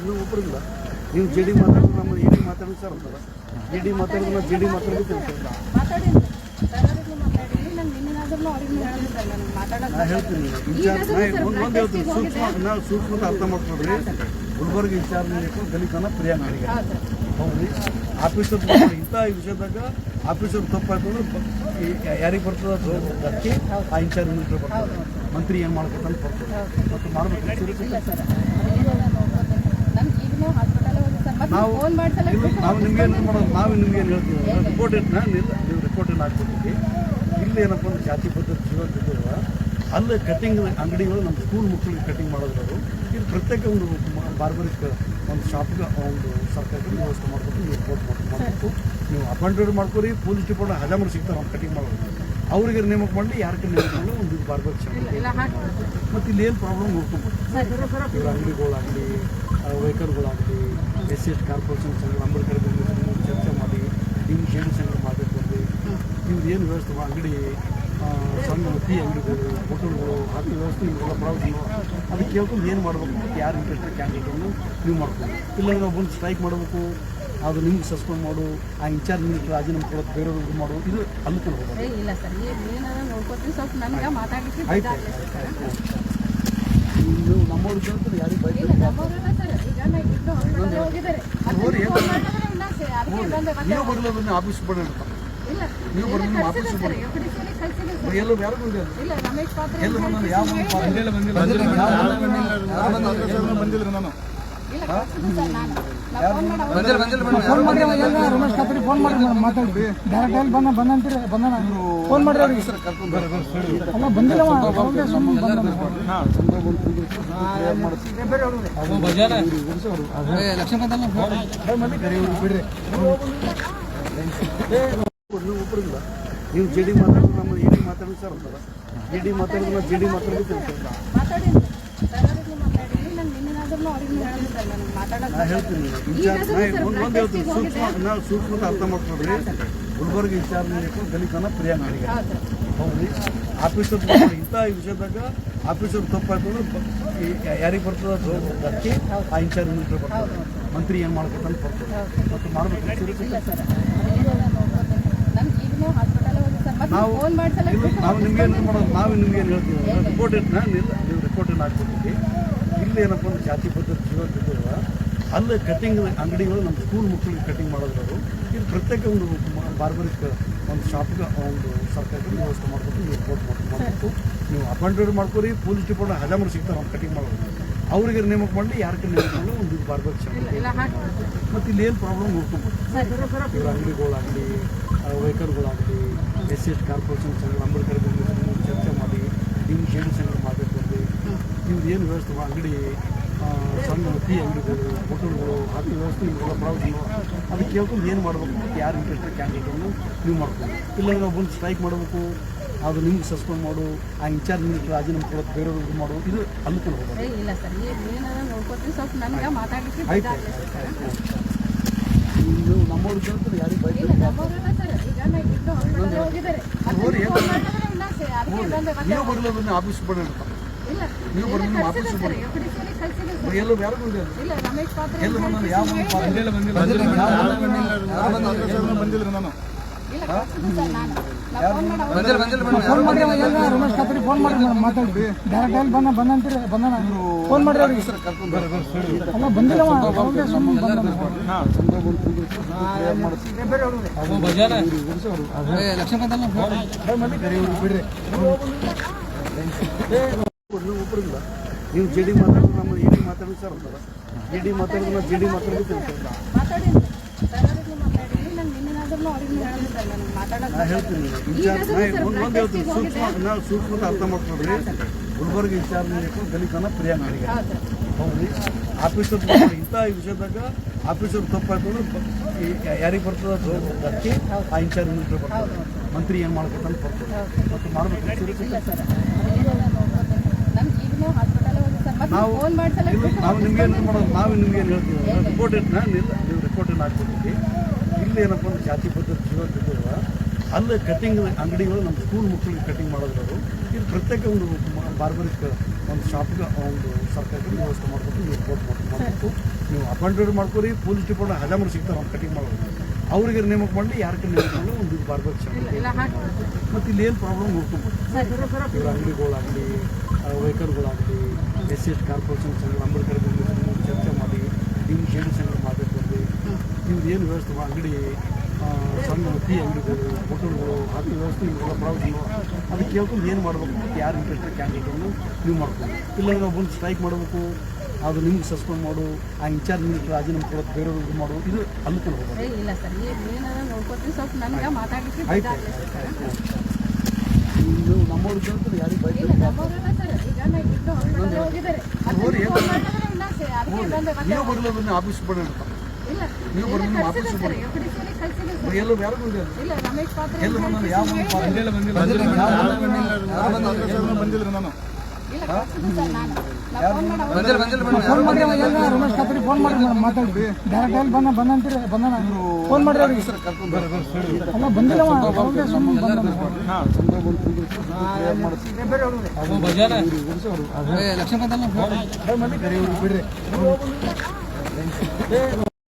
ನೀವು ಒಬ್ಬರಿಲ್ಲ ನೀವು J D ಮಾತಾಡಿದ್ರೆ ನಮ್ಮ ಇ ಡಿ ಮಾತಾಡಿದ್ರೆ ಸರ್ ಅಂತಾರೆ. ಜೆ ಡಿ ಮಾತಾಡಿದ್ರೆ ನಾವು ಜೆ ಡಿ ಮಾತಾಡಿದ್ರೆ ನಾನು ನನಗೆ ಹೇಳ್ತೀನಿ ಒಂದು ಒಂದು ಹೇಳ್ತೀನಿ. ಸೂಕ್ಷ್ಮ ನಾವು ಸೂಕ್ಷ್ಮ ಅರ್ಥ ಮಾಡ್ಕೊಡ್ರಿ ಗುಲ್ಬರ್ಗ ನಿಂತು ದಲಿತನ ನನಗೆ ಹೌದು ಹೌದ್ರಿ? ಆಫೀಸರ್ ಇಂಥ ವಿಷಯದಾಗ ಆಫೀಸರ್ ತಪ್ಪಾಯ್ತು ಅಂದ್ರೆ ಯಾರಿಗೆ ಬರ್ತದ ಅದು ಅದಕ್ಕೆ ಆ ಇನ್ಚಾರ್ಜ್ ಮಿನಿಸ್ಟರ್ ಬರ್ತದೆ. ಮಂತ್ರಿ ಏನು ಮಾಡ್ಬೇಕಂತ ಬರ್ತದೆ ಮತ್ತು ಮಾಡ್ಬೇಕು serious ಇಲ್ಲ ಆಗಿ. ಸರ್ ನಮ್ಗೆ ಈಗಲೂ ಹಾಸ್ಪಿಟಲ್ ಹೋಗಿ ಸರ್ ಮತ್ತೆ ನಾವು ನಾವು ನಿಮ್ಗೇನು ಏನು ಮಾಡೋದು? ನಾವು ನಿಮ್ಗೇನು ಏನು ಹೇಳ್ತೀವಿ? ರಿಪೋರ್ಟ್ ಇಲ್ಲ ನೀವು ರಿಪೋರ್ಟ್ ಏನು ಹಾಕ್ಬಿಟ್ಟಿದ್ವಿ ಇಲ್ಲಿ ಏನಪ್ಪ ಅಂದ್ರೆ ಜಾತಿ ಪದ್ಧತಿ ಜೀವನ ಬಿದ್ದವ ಅಲ್ಲಿ ಕಟಿಂಗ್ ಅಂಗಡಿಗಳು ನಮ್ಮ ಸ್ಕೂಲ್ ಮಕ್ಕಳಿಗೆ ಕಟಿಂಗ್ ಮಾಡೋದ್ರು ಇಲ್ಲಿ ಇದು ಪ್ರತ್ಯೇಕ ಒಂದು ಬಾರ್ಬರಿಕ್ ಒಂದು ಶಾಪ್ಗೆ ಒಂದು ಸರ್ಕಾರಕ್ಕೆ ವ್ಯವಸ್ಥೆ ಮಾಡ್ಕೊಂಡು ನೀವು ರಿಪೋರ್ಟ್ ಮಾಡಬೇಕು ನೀವು ಅಪಾಯಿಂಟ್ಮೆಂಟ್ ಮಾಡ್ಕೊರಿ ಪೊಲೀಸ್ ಡಿಪಾರ್ಟ್ಮೆಂಟ್ ಹಜಾಮರು ಸಿಗ್ತಾರೆ ಕಟಿಂಗ್ ಮಾಡೋದು ಅವರಿಗೆ ನೇಮಕ ಮಾಡಿ ಯಾರಿಗೆ ನೇಮಕ ಮಾಡಿ ಒಂದು ಇದು ಬರ್ಬೇಕು ಮತ್ತು ಇಲ್ಲಿ ಏನು ಪ್ರಾಬ್ಲಮ್ ನೋಡ್ಕೊಬೋದು ಇವ್ರ ಅಂಗಡಿಗಳಾಗಲಿ ವೆಹಿಕಲ್ಗಳಾಗಲಿ ಎಸ್ ಎಸ್ ಕಾರ್ಪೊರೇಷನ್ ಸಂಘ ಅಂಬೇಡ್ಕರ್ ಚರ್ಚೆ ಮಾಡಿ ನಿಮ್ಮ ಜೇಡಿ ಸಂಘ ಮಾಡಬೇಕು ಇವ್ರು ಏನು ವ್ಯವಸ್ಥೆ ಅಂಗಡಿ ಸಣ್ಣ ಟೀ ಅಂಗಡಿಗಳು ಹೋಟೆಲ್ಗಳು ಅದು ವ್ಯವಸ್ಥೆ ಇವೆಲ್ಲ ಪ್ರಾಬ್ಲಮ್ ಅದಕ್ಕೆ ಕೇಳ್ಕೊಂಡು ಏನು ಮಾಡಬೇಕು ಯಾರು ಇಂಟ್ರೆಸ್ಟ್ ಕ್ಯಾಂಡಿಡೇಟನ್ನು ನೀವು ಮಾಡ್ಕೊಬೋದು. ಇಲ್ಲಾಂದ್ರೆ ನಾವು ಬಂದು ಸ್ಟ್ರೈಕ್ ಮಾಡಬೇಕು. ಅದು ನಿಮ್ಗೆ ಸಸ್ಪೆಂಡ್ ಮಾಡು ಆ ಇನ್ಚಾರ್ಜ್ ಮಿನಿಸ್ಟರ್ ರಾಜೀನಾಮೆ ಕೊಡೋದು ಬೇರೆಯವ್ರಿಗೆ ಮಾಡು ಇದು ಅನುಕೂಲ ಏ ಇಲ್ಲ ಸರ್ ಏನಾರ ನೋಡ್ಕೊತೀವಿ ಸ್ವಲ್ಪ ನನಗೆ ಮಾತಾಡ್ಲಿಕ್ಕೆ ನೀವು ನಮ್ಮವ್ರ ಕೇಳ್ತಾರೆ ಯಾರಿಗೆ ಬೈತಾರೆ ಇಲ್ಲ ನಮ್ಮವರೆಲ್ಲ ಸರ್ ಈಗ ನಾ ಹೋಗಿದ್ದಾರೆ ಮತ್ತೆ ಏನು ಫೋನ್ ಇಲ್ಲ ಸರ್ ಅದಕ್ಕೆ ಬಂದೆ ಮತ್ತೆ ನೀವು ಬರಲಿಲ್ಲ ಆಫೀಸ್ ಬಡ ಇಲ್ಲ ನೀವು ಬರ್ಲಿ ನಿಮ್ಮ ಆಫೀಸ್ ಬಡ ಎಲ್ಲೂ ಯಾರು ಬಂದಿಲ್ಲ ಇಲ್ಲ ರಮೇಶ್ ಪಾತ್ರ ಎಲ್ಲ ಬಂದ ಯಾವ ಬಂದಿಲ್ಲ ಬಂದಿಲ್ಲ ನಾನು ರಮೇಶ್ ಖಾತ್ರಿ ಫೋನ್ ಮಾಡಿ ಮೇಡಮ್ ಮಾತಾಡಿ. ಡೈರೆಕ್ಟ್ ಬಂದ ಬಂದಂತೀರಿ ಫೋನ್ ಅವ್ರಿಗೆ. ಅಲ್ಲ ಬಂದಿಲ್ಲ ನೀವು ಜೆ ಡಿ ಮಾತಾಡಿದ್ರೆ ನಮ್ಮ ಇಡಿ ಡಿ ಮಾತಾಡಿದ್ರೆ ಸರ್ ಡಿ ಮಾತಾಡಿದ್ರೆ ಜೆ ಡಿ ಮಾತಾಡಿದ್ರೆ ತಿಳ್ಕೊಳ್ತಾ ಮಾತಾಡಿ ಸರ್ ಅವ್ರಿಗೆ ಮಾತಾಡಿ ನಾನು ಅವ್ರಿಗೆ ಮಾತಾಡೋದು ಹೇಳ್ತೀನಿ. ಒಂದು ಹೇಳ್ತೀನಿ ಸೂಕ್ಷ್ಮ ನಾವು ಸೂಕ್ಷ್ಮ ಅರ್ಥ ಮಾಡ್ಕೊಡ್ರಿ ಗುಲ್ಬರ್ಗ ವಿಚಾರಣೆ ದಲಿತನ ಪ್ರಯಾಣ ಹೌದು ಆಫೀಸರ್ ಇಂಥ ವಿಷಯದಾಗ ಆಫೀಸರ್ ತಪ್ಪಾಯ್ತು ಅಂದ್ರೆ ಯಾರಿಗೆ ಬರ್ತದೆ ಅದು ಅದಕ್ಕೆ ಆ ಇನ್ಚಾರ್ಜ್ ಮಿನಿಸ್ಟರ್ ಬರ್ತದೆ ಮಂತ್ರಿ ಏನು ಮಾಡ್ಬೇಕಂತ ಬರ್ತದೆ ಮತ್ತು ಮಾಡ್ಬೇಕು. ನಾವು ನಾವು ನಿಮ್ಗೆ ಏನು ಮಾಡೋದು? ನಾವು ನಿಮ್ಗೆ ಏನು ಹೇಳ್ತೀವಿ? ರಿಪೋರ್ಟ್ ಇಲ್ಲ ನೀವು ರಿಪೋರ್ಟ್ ಏನು ಇಲ್ಲಿ ಏನಪ್ಪ ಅಂದ್ರೆ ಜಾತಿ ಪದ್ಧತಿ ಜೀವನ ಬಿದ್ದವ ಅಲ್ಲಿ ಕಟಿಂಗ್ ಅಂಗಡಿಗಳು ನಮ್ಮ ಸ್ಕೂಲ್ ಮಕ್ಕಳಿಗೆ ಕಟಿಂಗ್ ಮಾಡೋದ್ರವರು. ಇಲ್ಲಿ ಇದು ಪ್ರತ್ಯೇಕ ಒಂದು ಬಾರ್ಬರಿಕ್ ಒಂದು ಶಾಪ್ಗೆ ಒಂದು ಸರ್ಕಾರಕ್ಕೆ ವ್ಯವಸ್ಥೆ ಮಾಡಬೇಕು ನೀವು ರಿಪೋರ್ಟ್ ಮಾಡಬೇಕು ನೀವು ಅಪಾಯಿಂಟ್ಮೆಂಟ್ ಮಾಡ್ಕೊರಿ ಪೊಲೀಸ್ ಡಿಪಾರ್ಟ್ಮೆಂಟ್ ಹಜಾಮರು ಸಿಗ್ತಾರೆ ಅವ್ರು ಕಟಿಂಗ್ ಮಾಡೋದು ಅವರಿಗೆ ನೇಮಕ ಮಾಡಿ ಯಾರಿಗೆ ನೇಮಕ ಮಾಡಿ ಒಂದು ಬಾರ್ಬರ್ ಶಾಪ್ ಮತ್ತು ಇಲ್ಲಿ ಏನು ಪ್ರಾಬ್ಲಮ್ ನೋಡ್ಕೊಬೋದು ಇವ್ರ ಅಂಗಡಿಗಳಾಗಲಿ ವೆಹಿಕಲ್ಗಳಾಗಲಿ ಎಸ್ ಎಸ್ ಕಾರ್ಪೊರೇಷನ್ ಅಂಬೇಡ್ಕರ್ ಬಂದು ಚರ್ಚೆ ಮಾಡಿ ನಿಮ್ಮ ಜೇಡಿ ಸಂಘ ಮಾಡಬೇಕು ಇವ್ರು ಏನು ವ್ಯವಸ್ಥೆ ಅಂಗಡಿ ಸಣ್ಣ ಟೀ ಅಂಗಡಿಗಳು ಹೋಟೆಲ್ಗಳು ಅದು ವ್ಯವಸ್ಥೆ ಇವೆಲ್ಲ ಪ್ರಾಬ್ಲಮ್ ಅದಕ್ಕೆ ಕೇಳ್ಕೊಂಡು ಏನು ಮಾಡಬೇಕು ಯಾರು ಇಂಟ್ರೆಸ್ಟ್ ಕ್ಯಾಂಡಿಡೇಟನ್ನು ನೀವು ಮಾಡ್ಬೇಕು ಇಲ್ಲಾಂದ್ರೆ ನಾವು ಬಂದು ಸ್ಟ್ರೈಕ್ ಮಾಡಬೇಕು ಅದು ನಿಮ್ಗೆ ಸಸ್ಪೆಂಡ್ ಮಾಡು ಆ ಇನ್ಚಾರ್ಜ್ ಮಿನಿಸ್ಟರ್ ರಾಜೀನಾಮೆ ಕೊಡೋದು ಬೇರೆಯವ್ರಿಗೆ ಮಾಡು ಇದು ಹೋಗೋದು. ಏ ಇಲ್ಲ ಸರ್ ನೋಡ್ಕೊತೀವಿ ಸ್ವಲ್ಪ ನಮ್ಗೆ ಮಾತಾಡ್ಲಿಕ್ಕೆ ನೀವು ನಮ್ಮವ್ರಿಗೆ ಕೇಳ್ತಾರೆ ಯಾರಿಗೆ ಮತ್ತೆ ನೀವು ಬರಲಿಲ್ಲ ಆಫೀಸ್ ಇಲ್ಲ ನೀವು ಎಲ್ಲೂ ಬಂದಿಲ್ಲ? ರಮೇಶ್ ಯಾವ ಬಂದಿಲ್ಲ ಬಂದಿಲ್ಲ. ನಾನು. ಫೋನ್ ಮಾಡಿ ಖಾತ್ರಿ ಫೋನ್ ಮಾಡಿ ಮೇಡಮ್ ಮಾತಾಡಿ. ಡೈರೆಕ್ಟ್ ಅಲ್ಲಿ ಬಂದ ಬಂದಂತೀರಿ ಫೋನ್ ಅವ್ರಿಗೆ. ಅಲ್ಲ ಬಂದಿಲ್ಲ ಬಿಡ್ರಿ. ಒಬ್ಬರಿಲ್ಲ ನೀವು ಜೆ ಡಿ ಮಾತಾಡಿದ್ರೆ ನಮ್ಮ ಎ ಡಿ ಮಾತಾಡಿದ್ರೆ ಸರ್ ಅಂತಲ್ಲ ಜೆ ಡಿ ಮಾತಾಡಿದ್ರೆ ನಾವು ಜೆ ಡಿ ಮಾತಾಡಿದ್ರೆ ನಾನು ನಾ ಹೇಳ್ತೀನಿ. ಒಂದು ಒಂದು ಹೇಳ್ತೀನಿ. ಸೂಕ್ಷ್ಮ ನಾವು ಅರ್ಥ ಮಾಡ್ಕೊಳ್ರಿ. ಗುಲ್ಬರ್ಗ ಇನ್ಚಾರ್ಜ್ ನಿಂತು ಪ್ರಿಯ ನನಗೆ ಹೌದು ಆಫೀಸರ್ ಇಂಥ ವಿಷಯದಾಗ ಆಫೀಸರ್ ತಪ್ಪಾಯ್ತು ಅಂದ್ರೆ ಯಾರಿಗೆ ಬರ್ತದ ಅದು ಅದಕ್ಕೆ ಆ ಇನ್ಚಾರ್ಜ್ ಮಿನಿಸ್ಟರ್ ಬರ್ತದೆ. ಮಂತ್ರಿ ಏನು ಮಾಡ್ಬೇಕಂತ ಬರ್ತದೆ ಮತ್ತು ಮಾಡ್ಬೇಕು. ನಾವು ನಾವು ನಿಮ್ಗೆ ಏನು ಮಾಡೋದು? ನಾವು ನಿಮ್ಗೆ ಏನು ಹೇಳ್ತೀವಿ? ರಿಪೋರ್ಟ್ ಇಲ್ಲ. ನೀವು ರಿಪೋರ್ಟ್ ಏನು ಹಾಕ್ಬಿಟ್ಟಿದ್ವಿ ಇಲ್ಲಿ ಏನಪ್ಪ ಅಂದ್ರೆ ಜಾತಿ ಪದ್ಧತಿ ಅಲ್ಲಿ ಕಟಿಂಗ್ ಅಂಗಡಿಗಳು ನಮ್ಮ ಸ್ಕೂಲ್ ಮಕ್ಕಳಿಗೆ ಕಟಿಂಗ್ ಮಾಡೋದ್ರು ಇಲ್ಲಿ ಇದು ಪ್ರತ್ಯೇಕ ಒಂದು ಬಾರ್ಬರಿಕ್ ಒಂದು ಶಾಪ್ಗೆ ಒಂದು ಸರ್ಕಾರಕ್ಕೆ ವ್ಯವಸ್ಥೆ ಮಾಡ್ಬೇಕು ನೀವು ರಿಪೋರ್ಟ್ ಮಾಡಬೇಕು ನೀವು ಅಪಾಯಿಂಟೆಡ್ ಮಾಡ್ಕೊರಿ ಪೊಲೀಸ್ ಡಿಪಾರ್ಟ್ಮೆಂಟ್ ಹಜಾಮರು ಸಿಗ್ತಾರೆ ಅವ್ರು ಕಟಿಂಗ್ ಮಾಡೋದು ಅವ್ರಿಗೆ ನೇಮಕ ಮಾಡಿ ಯಾರಿಗೆ ನೇಮಕ ಮಾಡಿ ಒಂದು ಬಾರ್ಬರಿಕ್ ಶಾಪ್ ಮತ್ತು ಇಲ್ಲಿ ಏನು ಪ್ರಾಬ್ಲಮ್ ನೋಡ್ಕೊಬೋದು ಇವ್ರ ಅಂಗಡಿಗಳಾಗಲಿ ವೆಹಿಕಲ್ಗಳಾಗಲಿ ಎಸ್ ಎಸ್ ಕಾರ್ಪೊರೇಷನ್ ಸಂಘ ಅಂಬೇಡ್ಕರ್ ನೀವು ಚರ್ಚೆ ಮಾಡಿ ನಿಮ್ಮ ಜೇಡಿ ಸಂಘ ಮಾತಾಡ್ತೀವಿ ನಿಮ್ದು ಏನು ವ್ಯವಸ್ಥೆ ಅಂಗಡಿ ಸಣ್ಣ ಟೀ ಅಂಗಡಿಗಳು ಹೋಟೆಲ್ಗಳು ಅದು ವ್ಯವಸ್ಥೆ ಇವೆಲ್ಲ ಪ್ರಾಬ್ಲಮ್ ಅದಕ್ಕೆ ಕೇಳ್ಕೊಂಡು ಏನು ಮಾಡಬೇಕು ಯಾರು ಇಂಟ್ರೆಸ್ಟ್ ಕ್ಯಾಂಡಿಡೇಟನ್ನು ನೀವು ಮಾಡ್ಕೊಂಡು ಇಲ್ಲಾಂದ್ರೆ ನಾವು ಬಂದು ಸ್ಟ್ರೈಕ್ ಮಾಡಬೇಕು ಅದು ನಿಮ್ಗೆ ಸಸ್ಪೆಂಡ್ ಮಾಡು ಆ ಇನ್ಚಾರ್ಜ್ ಮಿನಿಸ್ಟರ್ ರಾಜೀನಾಮೆ ಕೊಡೋದು ಬೇರೆಯವ್ರಿಗೆ ಇದು ಮಾಡು ಇದು ಅಲ್ಲಿ ಏ ಇಲ್ಲ ಸರ್ ನೀವು ಸ್ವಲ್ಪ ನನಗೆ ಮಾತಾಡಲಿಕ್ಕೆ ನೀವು ಕೇಳ್ತಾರೆ ಯಾರಿಗೆ ಬೈಕ್ ನೀವು ಬರಲಿಲ್ಲ ಆಫೀಸ್ ಬಡ ಇಲ್ಲ ನೀವು ಇಲ್ಲ, ಬರ್ಲಿ, ಕಳ್ಸಿದೆ ಆಫೀಸಿಗೆ ಸರ್ ಎಫ್ಡಿಸಿಯಲ್ಲಿ ಕಳ್ಸಿದೆ ಸರ್ ಎಲ್ಲೂ ಯಾರು ಬಂದಿಲ್ಲ ಇಲ್ಲ ರಮೇಶ್ ಪಾತ್ರ ಎಲ್ಲ ಯಾವ ಬಂದಿಲ್ಲ ಬಂದಿಲ್ಲ ನಾನು ಮಾಡಿ ಮಾಡಿ ರಮೇಶ್ ಖಾತ್ರಿ ಫೋನ್ ಮಾಡಿ ಮೇಡಮ್ ಮಾತಾಡಿ. ಡೈರೆಕ್ಟ್ ಅಲ್ಲಿ ಬಂದ ಬಂದಂತೀರಿ ಬಂದನ ಫೋನ್ ಮಾಡ್ರಿ ಅವ್ರಿಗೆ. ಅಲ್ಲ ಬಂದಿಲ್ಲ ಬಂದ ಲಕ್ಷ್ಮೀಕಾಂತ್ ಬಿಡ್ರಿ.